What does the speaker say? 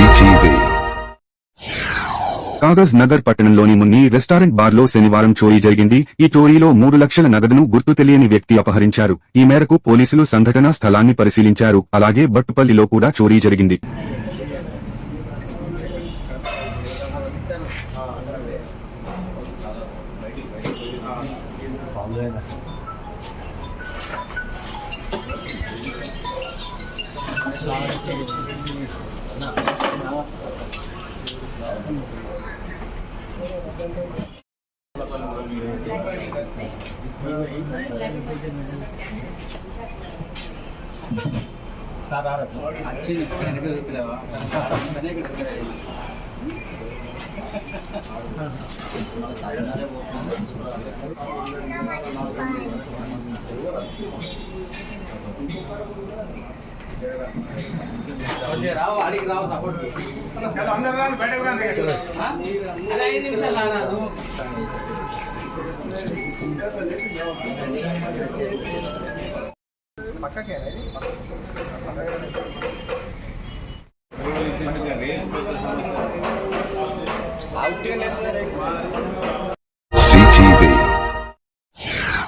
CCTV. Kagaz Nagar పట్టణంలోని Munni restaurant బార్లో శనివారం చోరీ జరిగింది. ఈ చోరీలో మూడు లక్షల నగదును గుర్తు తెలియని వ్యక్తి అపహరించారు. ఈ మేరకు పోలీసులు సంఘటనా స్థలాన్ని పరిశీలించారు. అలాగే బట్టుపల్లిలో కూడా చోరీ జరిగింది. వచ్చింది వెనక చూపిలేవా రావు అడిగి రావు సపోర్ట్ అలా ఐదు నిమిషాలు రాదు. అవుట్